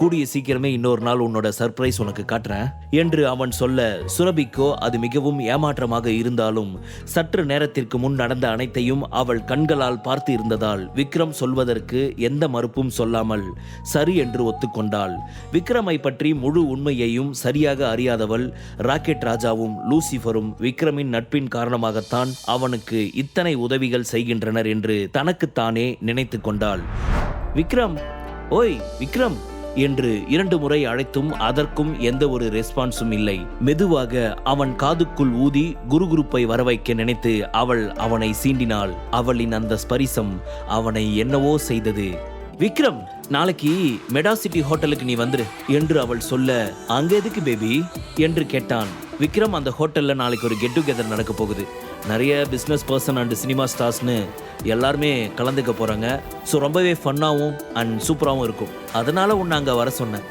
கூடிய சீக்கிரமே இன்னொரு நாள் உன்னோட சர்ப்ரைஸ் உனக்கு காட்டுறேன். என்று அவன் சொல்ல சுரபிக்கோ அது மிகவும் ஏமாற்றமாக இருந்தாலும் சற்று நேரத்திற்கு முன் நடந்த அனைத்தையும் அவள் கண்களால் பார்த்து இருந்ததால் விக்ரம் சொல்வதற்கு எந்த மறுப்பும் சொல்லாமல் சரி என்று ஒத்துக்கொண்டாள். விக்ரமை பற்றி முழு உண்மையையும் சரியாக அறியாதவள் ராக்கெட் ராஜாவும் லூசிஃபரும் விக்ரமின் நட்பின் காரணமாகத்தான் அவனுக்கு இத்தனை உதவிகள் செய்கின்றனர் என்று தனக்குத்தானே நினைத்து கொண்டாள். விக்ரம் ஓய் விக்ரம்! என்று இரண்டு முறை அழைத்தும் அதற்கும் எந்த ஒரு ரெஸ்பான்ஸும் இல்லை. மெதுவாக அவன் காதுக்குள் ஊதி குருகுருப்பை வரவைக்க நினைத்து அவள் அவனை சீண்டினாள். அவளின் அந்த ஸ்பரிசம் அவனை என்னவோ செய்தது. விக்ரம் நாளைக்கு மெடாசிட்டி ஹோட்டலுக்கு நீ வந்துரு என்று அவள் சொல்ல அங்க எதுக்கு பேபி? என்று கேட்டான். விக்ரம் அந்த ஹோட்டல்ல நாளைக்கு ஒரு கெட் டுகெதர் நடக்க போகுது. நிறைய பிஸ்னஸ் பர்சன் அண்ட் சினிமா ஸ்டார்ஸ்னு எல்லாருமே கலந்துக்க போகிறாங்க ஸோ ரொம்பவே ஃபன்னாகவும் அண்ட் சூப்பராகவும் இருக்கும். அதனால உன்னை அங்கே வர சொன்னேன்.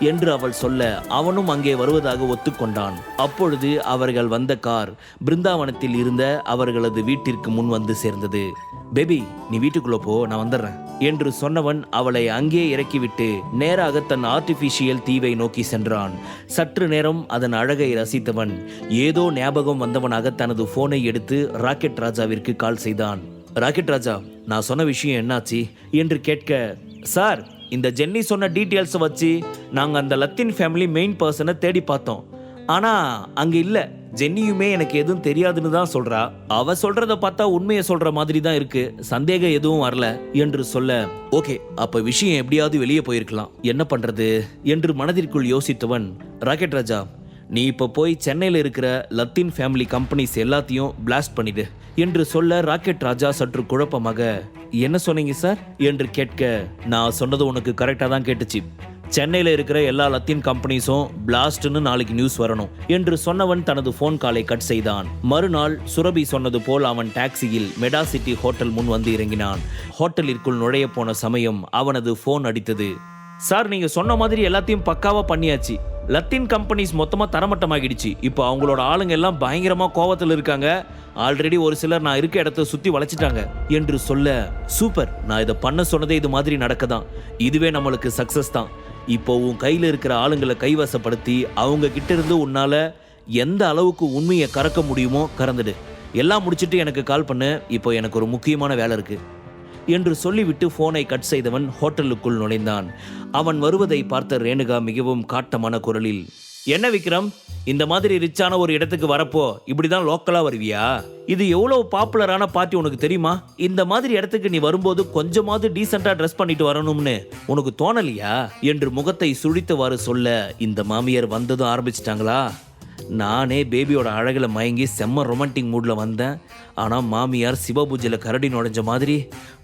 என்று அவள் சொல்ல அவனும் அங்கே வருவதாக ஒத்துக்கொண்டான். அப்பொழுது அவர்கள் வந்த கார் பிருந்தாவனத்தில் இருந்த அவர்களது வீட்டிற்கு முன் வந்து சேர்ந்தது. பேபி நீ வீட்டுக்குள்ளே போ நான் வந்துடுறேன். என்று சொன்னவன் அவளை அங்கே இறக்கிவிட்டு நேராக தன் ஆர்டிபிஷியல் தீவை நோக்கி சென்றான். சற்று நேரம் அதன் அழகை ரசித்தவன். ஏதோ ஞாபகம் வந்தவனாக தனது போனை எடுத்து ராக்கெட் ராஜாவிற்கு கால் செய்தான். ராக்கெட் ராஜா நான் சொன்ன விஷயம் என்னாச்சு? என்று கேட்க சார் இந்த ஜென்னி சொன்ன டீட்டெயில்ஸை வச்சு நாங்கள் அந்த லத்தின் ஃபேமிலி மெயின் பர்சனை தேடி பார்த்தோம். ஆனால் அங்கே இல்லை. ஜென்னியுமே எனக்கு எதுவும் தெரியாதுன்னு தான் சொல்றா. அவ சொல்றத பார்த்தா உண்மையை சொல்ற மாதிரி தான் இருக்கு. சந்தேகம் எதுவும் வரல என்று சொல்ல ஓகே அப்ப விஷயம் எப்படியாவது வெளியே போயிருக்கலாம். என்ன பண்றது? என்று மனதிற்குள் யோசித்தவன் ராக்கெட் ராஜா நீ இப்போ போய் சென்னையில் இருக்கிற லத்தீன் ஃபேமிலி கம்பெனிஸ் எல்லாத்தையும் பிளாஸ்ட் பண்ணிடு என்று சொல்ல ராக்கெட் ராஜா சற்று குழப்பமாக என்ன சொன்னீங்க சார்? என்று கேட்க நான் சொன்னது உனக்கு கரெக்டாக தான் கேட்டுச்சு. சென்னையில் இருக்கிற எல்லா லத்தீன் கம்பெனிஸும் பிளாஸ்ட்னு நாளைக்கு நியூஸ் வரணும் என்று சொன்னவன் தனது ஃபோன் காலை கட் செய்தான். மறுநாள் சுரபி சொன்னது போல் அவன் டாக்ஸியில் மெடா சிட்டி ஹோட்டல் முன் வந்து இறங்கினான். ஹோட்டலிற்குள் நுழைய போன சமயம் அவனது ஃபோன் அடித்தது. சார் நீங்க சொன்ன மாதிரி எல்லாத்தையும் பக்காவா பண்ணியாச்சு. லத்தீன் கம்பெனிஸ் மொத்தமா தரமட்டமாகிடுச்சு. இப்போ அவங்களோட ஆளுங்க எல்லாம் பயங்கரமா கோவத்தில் இருக்காங்க. ஆல்ரெடி ஒரு சிலர் நான் இருக்க இடத்த சுத்தி வளைச்சிட்டாங்க என்று சொல்ல சூப்பர் நான் இதை பண்ண சொன்னதே இது மாதிரி நடக்கதான். இதுவே நம்மளுக்கு சக்சஸ் தான். இப்போ உன் கையில் இருக்கிற ஆளுங்களை கைவசப்படுத்தி அவங்க கிட்ட இருந்து உன்னால எந்த அளவுக்கு உண்மையை கறக்க முடியுமோ கறந்துடு. எல்லாம் முடிச்சுட்டு எனக்கு கால் பண்ணு. இப்போ எனக்கு ஒரு முக்கியமான வேலை இருக்கு. என்று சொல்லிவிட்டு போனை கட் செய்தவன் ஹோட்டலுக்குள் நுழைந்தான். அவன் வருவதை பார்த்த ரேணுகா மிகவும் காட்டமான குரலில் என்ன விக்ரம்? இந்த மாதிரி ரிச்சான ஒரு இடத்துக்கு வரப்போ இப்படிதான் லோக்கலா வருவியா? இது எவ்வளவு பாப்புலரான பார்ட்டி உனக்கு தெரியுமா? இந்த மாதிரி இடத்துக்கு நீ வரும்போது கொஞ்சமாவது டீசெண்டா ட்ரெஸ் பண்ணிட்டு வரணும்னு உனக்கு தோணலையா? என்று முகத்தை சுழித்தவாறு சொல்ல இந்த மாமியார் வந்ததும் ஆரம்பிச்சிட்டாங்களா? நானே பேபியோட அழகில் மயங்கி செம்ம ரொமான்டிக் மூடில் வந்தேன். ஆனால் மாமியார் சிவபூஜையில் கரடி நுழைஞ்ச மாதிரி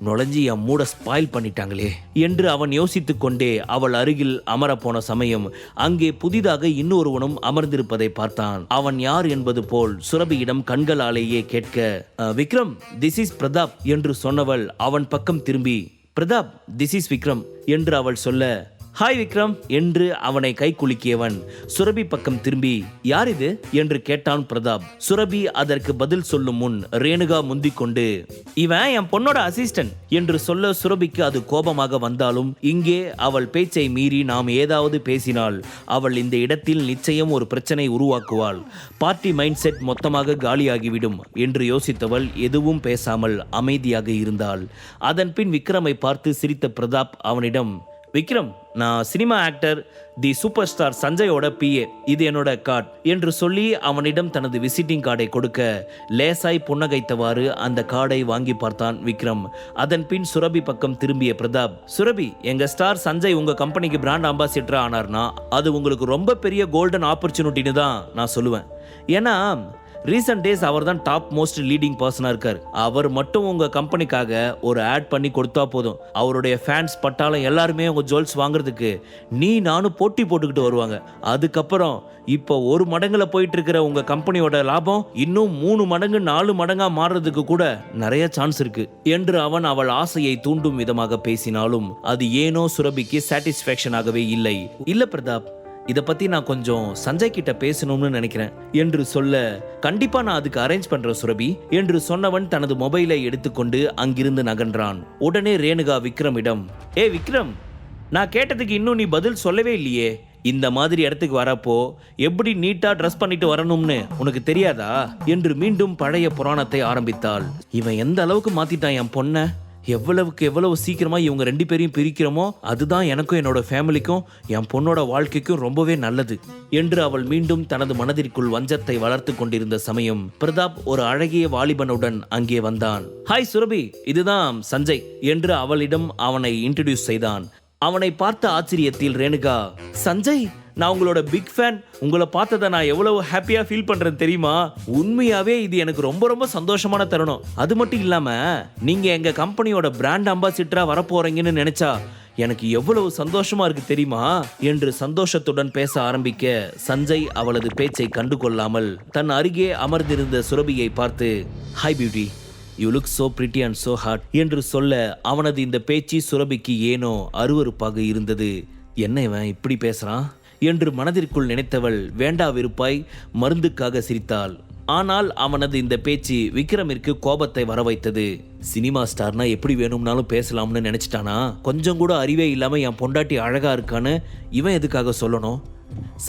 நுழைஞ்சி என் மூட ஸ்பாயில் பண்ணிட்டாங்களே என்று அவன் யோசித்து கொண்டே அவள் அருகில் அமரப்போன சமயம் அங்கே புதிதாக இன்னொருவனும் அமர்ந்திருப்பதை பார்த்தான். அவன் யார் என்பது போல் சுரபியிடம் கண்களாலேயே கேட்க விக்ரம் திஸ் இஸ் பிரதாப் என்று சொன்னவள் அவன் பக்கம் திரும்பி பிரதாப் திஸ் இஸ் விக்ரம் என்று அவள் சொல்ல ஹாய் விக்ரம் என்று அவனை கை குலுக்கியவன். சுரபி பக்கம் திரும்பி யார் இது? என்று கேட்டான் பிரதாப். சுரபி அதற்கு பதில் சொல்லும் முன் ரேணுகா முந்திக் கொண்டு இவன் என் பொண்ணோட அசிஸ்டன்ட் என்று சொல்ல சுரபிக்கு அது கோபமாக வந்தாலும் இங்கே அவள் பேச்சை மீறி நாம் ஏதாவது பேசினால் அவள் இந்த இடத்தில் நிச்சயம் ஒரு பிரச்சனை உருவாக்குவாள். பார்ட்டி மைண்ட் செட் மொத்தமாக காலியாகிவிடும் என்று யோசித்தவள் எதுவும் பேசாமல் அமைதியாக இருந்தாள். அதன் பின் விக்ரமை பார்த்து சிரித்த பிரதாப் அவனிடம் விக்ரம் நான் cinema actor the super star சஞ்சயோட PA இது என்னோட கார்டு என்று சொல்லி அவனிடம் தனது விசிட்டிங் கார்டை கொடுக்க லேசாய் புன்னகைத்தவாறு அந்த கார்டை வாங்கி பார்த்தான் விக்ரம். அதன் பின் சுரபி பக்கம் திரும்பிய பிரதாப் சுரபி எங்க ஸ்டார் சஞ்சய் உங்க கம்பெனிக்கு பிராண்ட் அம்பாசிடர் ஆனார்னா அது உங்களுக்கு ரொம்ப பெரிய கோல்டன் ஆப்பர்ச்சுனிட்டின்னு தான் நான் சொல்லுவேன். ஏன்னா ரீசெண்ட் டேஸ் அவர் தான் டாப் மோஸ்ட் லீடிங் பர்சனாக இருக்கார். அவர் மட்டும் உங்கள் கம்பெனிக்காக ஒரு ஆட் பண்ணி கொடுத்தா போதும். அவருடைய ஃபேன்ஸ் பட்டாளம் எல்லாருமே உங்கள் ஜுவல்ஸ் வாங்குறதுக்கு நீ நானும் போட்டி போட்டுக்கிட்டு வருவாங்க. அதுக்கப்புறம் இப்போ ஒரு மடங்கில் போயிட்டு இருக்கிற உங்கள் கம்பெனியோட லாபம் இன்னும் மூணு மடங்கு நாலு மடங்காக மாறுறதுக்கு கூட நிறைய சான்ஸ் இருக்கு என்று அவன் அவள் ஆசையை தூண்டும் விதமாக பேசினாலும் அது ஏனோ சுரபிக்கு சாட்டிஸ்ஃபேக்ஷன் ஆகவே இல்லை. இல்ல பிரதாப் இதை பத்தி நான் கொஞ்சம் சஞ்சய் கிட்ட பேசணும்னு நினைக்கிறேன். என்று சொல்ல கண்டிப்பா நான் அதுக்கு அரேஞ்ச் பண்ணுறேன் சுரபி என்று சொன்னவன் தனது மொபைலை எடுத்துக்கொண்டு அங்கிருந்து நகன்றான். உடனே ரேணுகா விக்ரமிடம் ஏ விக்ரம் நான் கேட்டதுக்கு இன்னும் நீ பதில் சொல்லவே இல்லையே. இந்த மாதிரி இடத்துக்கு வரப்போ எப்படி நீட்டா ட்ரெஸ் பண்ணிட்டு வரணும்னு உனக்கு தெரியாதா? என்று மீண்டும் பழைய புராணத்தை ஆரம்பித்தாள். இவன் எந்த அளவுக்கு மாத்திட்டான் என் பொண்ணை? எவ்வளவுக்கு எவ்வளவு சீக்கிரமா இவங்க ரெண்டு பேரையும் பிரிக்கிறோமோ அதுதான் எனக்கும் என்னோட ஃபேமிலிக்கும் என் பொண்ணோட வாழ்க்கைக்கும் ரொம்பவே நல்லது என்று அவள் மீண்டும் தனது மனதிற்குள் வஞ்சத்தை வளர்த்து கொண்டிருந்த சமயம் பிரதாப் ஒரு அழகிய வாலிபனுடன் அங்கே வந்தான். ஹாய் சுரபி. இதுதான் சஞ்சய் என்று அவளிடம் அவனை இன்ட்ரடியூஸ் செய்தான். அவனை பார்த்த ஆச்சரியத்தில் ரேணுகா சஞ்சய்? நான் உங்களோட பிக் ஃபேன் உங்களை பார்த்ததை நான் எவ்வளவு ஹாப்பியாக ஃபீல் பண்ணுறேன் தெரியுமா? உண்மையாகவே இது எனக்கு ரொம்ப ரொம்ப சந்தோஷமான தருணம். அது மட்டும் இல்லாமல் நீங்கள் எங்கள் கம்பெனியோட பிராண்ட் அம்பாசிடராக வரப்போகிறீங்கன்னு நினச்சா எனக்கு எவ்வளவு சந்தோஷமா இருக்கு தெரியுமா? என்று சந்தோஷத்துடன் பேச ஆரம்பிக்க சஞ்சய் அவளது பேச்சை கண்டு கொள்ளாமல் தன் அருகே அமர்ந்திருந்த சுரபியை பார்த்து hi beauty you look so pretty and so hot என்று சொல்ல அவனது இந்த பேச்சு சுரபிக்கு ஏனோ அருவருப்பாக இருந்தது. என்ன இவன் இப்படி பேசுறான்? என்று மனதிற்குள் நினைத்தவள் வேண்டா விருப்பாய் மருந்துக்காக சிரித்தாள். ஆனால் அவனது இந்த பேச்சு விக்ரமிற்கு கோபத்தை வர வைத்தது சினிமா ஸ்டார்னா எப்படி வேணும்னாலும் பேசலாம்னு நினைச்சிட்டானா? கொஞ்சம் கூட அறிவே இல்லாம என் பொண்டாட்டி அழகா இருக்கான்னு இவன் எதுக்காக சொல்லணும்?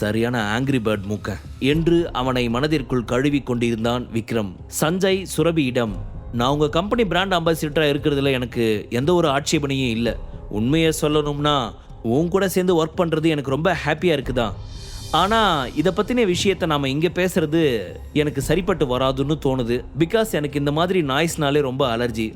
சரியான ஆங்கிரி பேர்ட் மூக்க. என்று அவனை மனதிற்குள் கழுவி கொண்டிருந்தான் விக்ரம். சஞ்சய் சுரபியிடம் நான் உங்க கம்பெனி பிராண்ட் அம்பாசிடரா இருக்கிறதுல எனக்கு எந்த ஒரு ஆட்சேபனையும் இல்லை. உண்மையை சொல்லணும்னா உன் கூட சேர்ந்து ஒர்க் பண்ணுறது எனக்கு ரொம்ப ஹாப்பியாக இருக்குதான். ஆனால் இதை பற்றின விஷயத்தை நாம் இங்கே பேசுறது எனக்கு சரிப்பட்டு வராதுன்னு தோணுது. பிகாஸ் எனக்கு இந்த மாதிரி நாய்ஸ்னாலே ரொம்ப அலர்ஜி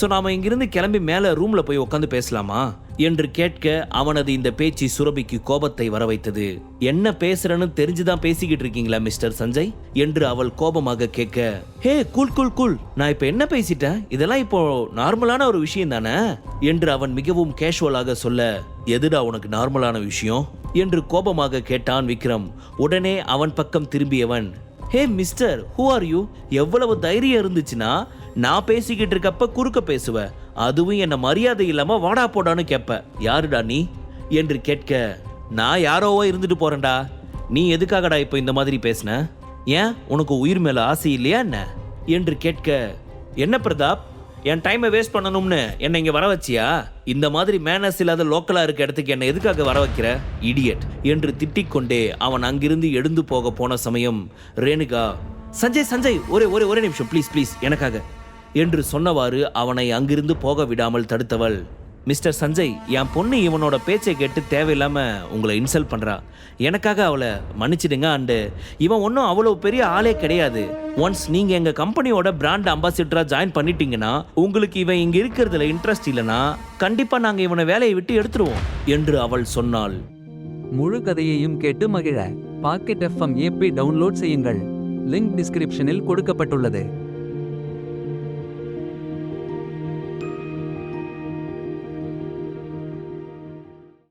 ஸோ நாம் இங்கிருந்து கிளம்பி மேலே ரூமில் போய் உட்காந்து பேசலாமா? என்று கேட்க அவனது இந்த பேச்சு சுரபிக்கு கோபத்தை வரவைத்தது. என்ன பேசுறன்னு தெரிஞ்சுதான் பேசிக்கிட்டு இருக்கீங்களா மிஸ்டர் சஞ்சய்? என்று அவள் கோபமாக கேட்க ஹே கூல் கூல் கூல். நான் இப்போ என்ன பேசிட்டேன்? இதெல்லாம் இப்போ நார்மலான ஒரு விஷயம் தானே என்று அவன் மிகவும் கேஷுவலாக சொல்ல எதுடா உனக்கு நார்மலான விஷயம்? என்று கோபமாக கேட்டான் விக்ரம். உடனே அவன் பக்கம் திரும்பியவன் hey mister who are you எவ்வளவு தைரியம் இருந்துச்சுன்னா நான் பேசிக்கிட்டு இருக்கப்ப குறுக்க பேசுவ. அதுவும் என்ன மரியாதை இல்லாம வாடா போடான்னு கேட்ப யாருடா நீ? என்று கேட்க நான் யாரோவோ இருந்துட்டு போறேன்டா. நீ எதுக்காகடா இப்போ இந்த மாதிரி பேசுன? ஏன்? உனக்கு உயிர் மேல ஆசை இல்லையா என்ன? என்று கேட்க என்ன பிரதாப்? என் டைமை வேஸ்ட் பண்ணணும்னு என்னை இங்கே வர வச்சியா? இந்த மாதிரி மேனஸ் இல்லாத லோக்கலாக இருக்க இடத்துக்கு என்னை எதுக்காக வர வைக்கிற? இடியட் என்று திட்டிக்கொண்டே அவன் அங்கிருந்து எழுந்து போக போன சமயம் ரேணுகா சஞ்சய் சஞ்சய் ஒரே ஒரே ஒரே நிமிஷம். ப்ளீஸ் ப்ளீஸ் எனக்காக. என்று சொன்னவாறு அவனை அங்கிருந்து போக விடாமல் தடுத்தவள். மிஸ்டர் சஞ்சய் என் பொண்ணு இவனோட பேச்சை கேட்டு தேவையில்லாம உங்களை இன்சல்ட் பண்றா. எனக்காக அவளை மன்னிச்சிடுங்க அண்டு. இவன் ஒன்றும் அவ்வளோ பெரிய ஆளே கிடையாது. ஒன்ஸ் நீங்க எங்க கம்பெனியோட பிராண்ட் அம்பாசிடரா ஜாயின் பண்ணிட்டீங்கன்னா உங்களுக்கு இவன் இங்க இருக்கிறதுல இன்ட்ரெஸ்ட் இல்லைன்னா கண்டிப்பா நாங்க இவனை வேலையை விட்டு எடுத்துருவோம் என்று அவள் சொன்னாள். முழு கதையையும் கேட்டு மகிழ. பாக்கெட் எஃப்எம் ஏபி டவுன்லோட் செய்யுங்கள். லிங்க் டிஸ்கிரிப்ஷனில் கொடுக்கப்பட்டுள்ளது.